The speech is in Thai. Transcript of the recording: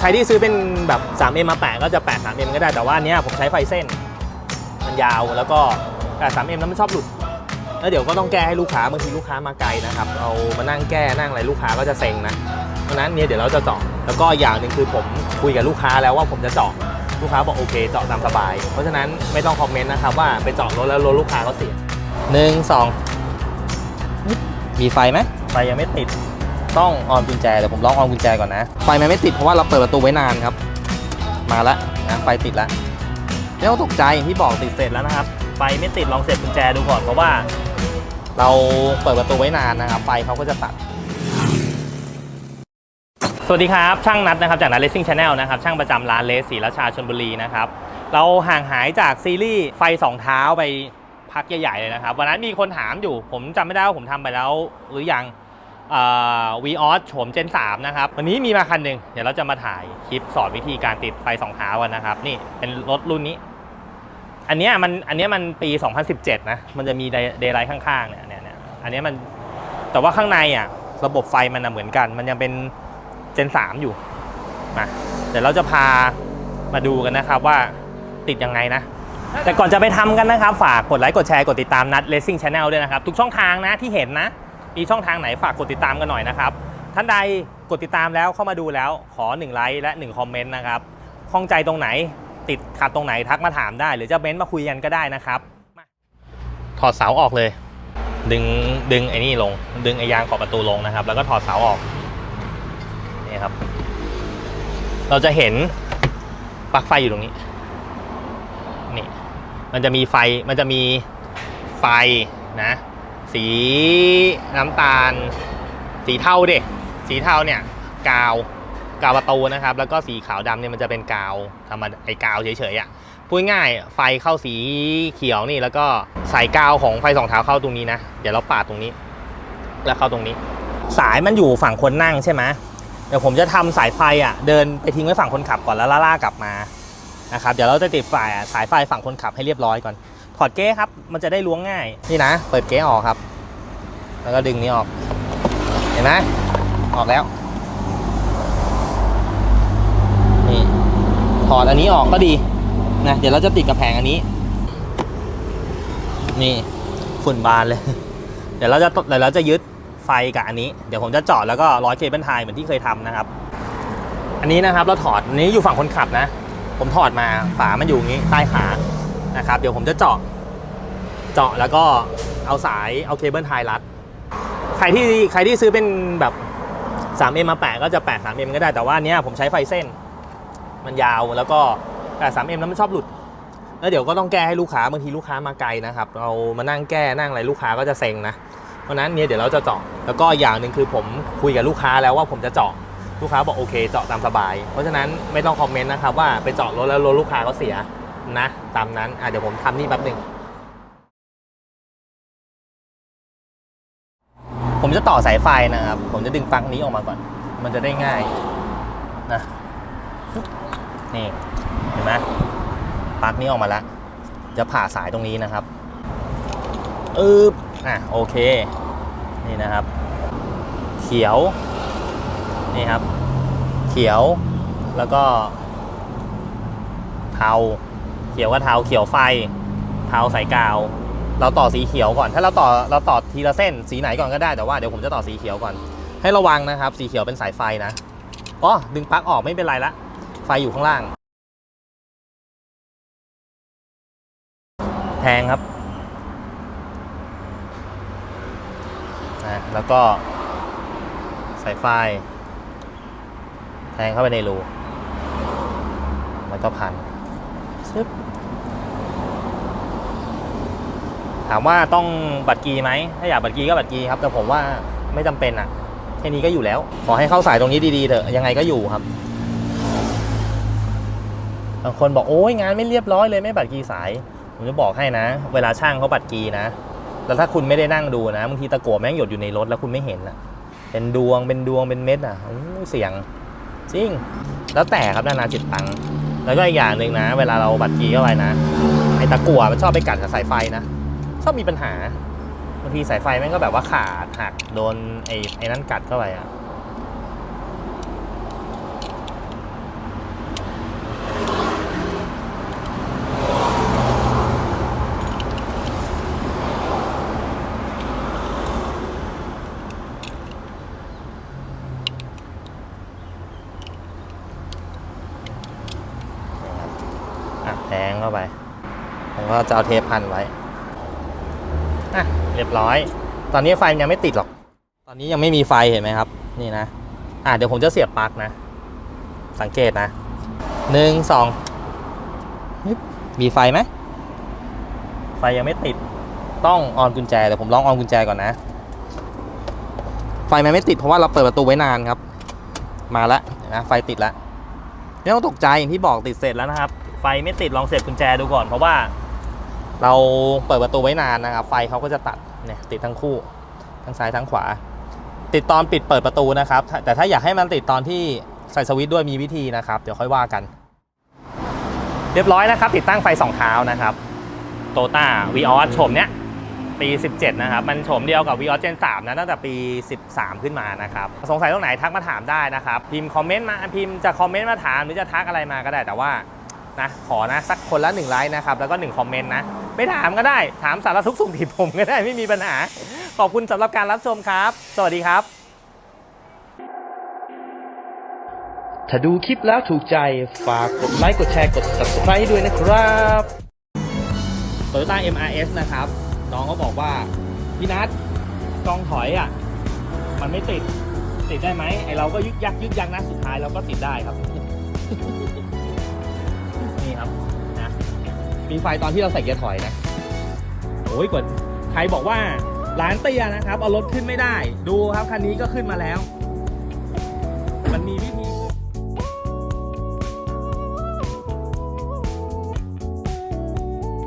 ใครที่ซื้อเป็นแบบ 3M มาแปะก็จะแปะ 3M ก็ได้แต่ว่าอันเนี้ยผมใช้ไฟเส้น มันยาวแล้วก็แต่ 3M นั้นมันชอบหลุด แล้วเดี๋ยวก็ต้องแก้ให้ลูกค้าบางทีลูกค้ามาไกลนะครับเรามานั่งแก้นั่งอะไรลูกค้าก็จะเซ็งนะเพราะฉะนั้นเนี่ยเดี๋ยวเราจะเจาะแล้วก็อย่างหนึ่งคือผมคุยกับลูกค้าแล้วว่าผมจะเจาะลูกค้าบอกโอเคเจาะตามสบาย เพราะฉะนั้นไม่ต้องคอมเมนต์นะครับว่าไปเจาะรถแล้วรถลูกค้าเขาเสียหนึ่งสองมีไฟไหมไฟยังไม่ติด ต้องออนกุญแจเดี๋ยวผมลองออนกุญแจก่อนนะไฟมันไม่ติดเพราะว่าเราเปิดประตูไว้นานครับ มาแล้วนะไฟติดแล้วไม่ต้องตกใจอย่างที่บอกติดเสร็จแล้วนะครับ ไฟไม่ติดลองเสียบกุญแจดูก่อนเพราะว่า เราเปิดประตูไว้นานนะครับ ไฟเขาก็จะตัดสวัสดีครับ ช่างนัดนะครับจากนัดเลสซิ่งชาแนลนะครับช่างประจำร้านเลสศรีราชาชนบุรีนะครับเราห่างหายจากซีรีส์ไฟสองเท้าไปพักใหญ่ๆเลยนะครับวันนั้นมีคนถามอยู่ ผมจำไม่ได้ว่าผมทำไปแล้วหรือยัง วีออสโฉมเจน 3 นะครับ วันนี้มีมาคันหนึ่งเดี๋ยวเราจะมาถ่ายคลิปสอนวิธีการติดไฟสองเท้ากันนะครับ นี่เป็นรถรุ่นนี้ อันนี้มันอันนี้มันปี 2017 นะ มันจะมีเดย์ไลท์ข้างๆเนี่ยเนี่ยเนี่ยอันนี้มันแต่ว่าข้างในอะระบบไฟมันนะเหมือนกัน มันยังเป็นเจน 3 อยู่มาเดี๋ยวเราจะพามาดูกันนะครับว่าติดยังไงนะ แต่ก่อนจะไปทำกันนะครับ ฝากกดไลค์กดแชร์กดติดตามนัด Racing Channel ด้วยนะครับ ทุกช่องทางนะที่เห็นนะ มีช่องทางไหนฝากกดติดตามกันหน่อยนะครับ ท่านใดกดติดตามแล้วเข้ามาดูแล้วขอ1ไลค์และ1คอมเมนต์นะครับข้องใจตรงไหนติดขัดตรงไหนทักมาถามได้ หรือจะเม้นต์มาคุยกันก็ได้นะครับถอดเสาออกเลย ดึงดึงไอ้นี่ลง ดึงไอ้ยางขอบประตูลงนะครับ แล้วก็ถอดเสาออกนี่ครับ เราจะเห็นปลั๊กไฟอยู่ตรงนี้นี่มันจะมีไฟมันจะมีไฟนะ สีน้ำตาล สีเทาเด็สีเทาเนี่ยกาวกาวประตูนะครับ แล้วก็สีขาวดำเนี่ยมันจะเป็นกาวธรรมดาไอ้กาวเฉยๆอะพูดง่ายไฟเข้าสีเขียวนี่แล้วก็สายกาวของไฟสองเท้าเข้าตรงนี้นะ เดี๋ยวเราปาดตรงนี้ แล้วเข้าตรงนี้ สายมันอยู่ฝั่งคนนั่งใช่ไหมเดี๋ยวผมจะทำสายไฟอะเดินไปทิ้งไว้ฝั่งคนขับก่อนแล้วล่ากลับมานะครับเดี๋ยวเราจะติดไฟสายไฟฝั่งคนขับให้เรียบร้อยก่อน ถอดเก๊ครับ มันจะได้ล้วงง่าย นี่นะ เปิดเก๊ออกครับ แล้วก็ดึงนี้ออก เห็นไหมออกแล้ว นี่ ถอดอันนี้ออกก็ดี นะ เดี๋ยวเราจะติดกับแผงอันนี้ นี่ฝุ่นบานเลย เดี๋ยวเราจะเดี๋ยวเราจะยึดไฟกับอันนี้ เดี๋ยวผมจะเจาะแล้วก็ร้อยเคเบิลไทยเหมือนที่เคยทำนะครับ อันนี้นะครับเราถอดอันนี้อยู่ฝั่งคนขับนะ ผมถอดมาฝามันอยู่อย่างนี้ใต้ขา นะครับ เดี๋ยวผมจะเจาะ เจาะแล้วก็เอาสายเอาเคเบิลไทยรัด ใครที่ใครที่ซื้อเป็นแบบ 3M มาแปะก็จะแปะ 3M ก็ได้แต่ว่าเนี้ยผมใช้ไฟเส้น มันยาวแล้วก็แต่ 3M นั้นมันชอบหลุด แล้วเดี๋ยวก็ต้องแก้ให้ลูกค้าบางทีลูกค้ามาไกลนะครับ เรามานั่งแก้นั่งอะไรลูกค้าก็จะเซ็งนะเพราะฉะนั้นเนี่ยเดี๋ยวเราจะเจาะแล้วก็อย่างหนึ่งคือผมคุยกับลูกค้าแล้วว่าผมจะเจาะลูกค้าบอกโอเคเจาะตามสบาย เพราะฉะนั้นไม่ต้องคอมเมนต์นะครับว่าไปเจาะรถแล้วรถลูกค้าเขาเสีย นะตามนั้นอะเดี๋ยวผมทำนี่แป๊บหนึ่งผมจะต่อสายไฟนะครับ ผมจะดึงปลั๊กนี้ออกมาก่อน มันจะได้ง่ายนะนี่เห็นไหมปลั๊กนี้ออกมาแล้ว จะผ่าสายตรงนี้นะครับอึ๊บอะโอเค นี่นะครับ เขียว นี่ครับ เขียวแล้วก็เทา เขียวกับเทาเขียวไฟ เทาสายกาว เราต่อสีเขียวก่อน ถ้าเราต่อเราต่อทีละเส้นสีไหนก่อนก็ได้แต่ว่าเดี๋ยวผมจะต่อสีเขียวก่อน ให้ระวังนะครับ สีเขียวเป็นสายไฟนะอ๋อดึงปลั๊กออกไม่เป็นไรละไฟอยู่ข้างล่าง แทงครับนะแล้วก็สายไฟ แทงเข้าไปในรูมันก็พัน ถามว่าต้องบัตรกีไหม ถ้าอยากบัตรกีก็บัตรกีครับ แต่ผมว่าไม่จำเป็นอะแค่นี้ก็อยู่แล้ว ขอให้เข้าสายตรงนี้ดีๆเถอะ ยังไงก็อยู่ครับ บางคนบอกโอ้ยงานไม่เรียบร้อยเลยไม่บัตรกีสาย ผมจะบอกให้นะ เวลาช่างเขาบัตรกีนะ แล้วถ้าคุณไม่ได้นั่งดูนะบางทีตะกั่วแม่งหยดอยู่ในรถแล้วคุณไม่เห็นอะเป็นดวงเป็นดวงเป็นเม็ดอะเสียงจริง แล้วแต่ครับนานาจิตตังค์ แล้วก็อีกอย่างหนึ่งนะ เวลาเราบัตรกีเข้าไปนะไอ้ตะกั่วมันชอบไปกัดกับสายไฟนะชอบมีปัญหาบางทีสายไฟแม่งก็แบบว่าขาดหักโดนไอ้ไอ้นั่นกัดเข้าไปอะ แทง เข้าไป ผมก็จะเอาเทปพันไว้อะเรียบร้อย ตอนนี้ไฟยังไม่ติดหรอก ตอนนี้ยังไม่มีไฟเห็นไหมครับ นี่นะ อะเดี๋ยวผมจะเสียบปลั๊กนะ สังเกตนะหนึ่งสองมีไฟไหม ไฟยังไม่ติด ต้องออนกุญแจเดี๋ยวผมลองออนกุญแจก่อนนะ ไฟมันไม่ติดเพราะว่าเราเปิดประตูไว้นานครับ มาแล้วนะไฟติดแล้วไม่ต้องตกใจอย่างที่บอกติดเสร็จแล้วนะครับ ไฟไม่ติดลองเสียบกุญแจดูก่อนเพราะว่า เราเปิดประตูไว้นานนะครับ ไฟเขาก็จะตัดเนี่ยติดทั้งคู่ ทั้งซ้ายทั้งขวา ติดตอนปิดเปิดประตูนะครับ แต่ถ้าอยากให้มันติดตอนที่ใส่สวิตช์ด้วยมีวิธีนะครับ เดี๋ยวค่อยว่ากัน เรียบร้อยนะครับ ติดตั้งไฟสองเท้านะครับโตต้าวีออสชมเนี้ยปี 17 นะครับ มันโฉมเดียวกับ v ีออสเจน3นะตั้งแต่ปี 13 ขึ้นมานะครับ สงสัยตรงไหนทักมาถามได้นะครับ พิมพ์คอมเมนต์มาพิมพ์จะคอมเมนต์มาถามหรือจะทักอะไรมาก็ได้แต่ว่า นะขอนะสักคนละ1ไลค์นะครับแล้วก็1คอมเมนต์นะไม่ถามก็ได้ถามสารทุกข์สุขดิบผมก็ได้ไม่มีปัญหา ขอบคุณสำหรับการรับชมครับ สวัสดีครับ ถ้าดูคลิปแล้วถูกใจฝากกดไลค์กดแชร์กด subscribe ให้ด้วยนะครับ Toyota MRS นะครับ น้องเขาบอกว่า พี่นัทกล้องถอยอะ มันไม่ติด ติดได้ไหมไอเราก็ยึกยักยึกยักนะ สุดท้ายเราก็ติดได้ครับนี่ครับนะ มีไฟตอนที่เราใส่เกียร์ถอยนะโอ้ยกดใครบอกว่าร้านเตี้ยนะครับ เอารถขึ้นไม่ได้ ดูครับคันนี้ก็ขึ้นมาแล้ว มันมีวิธี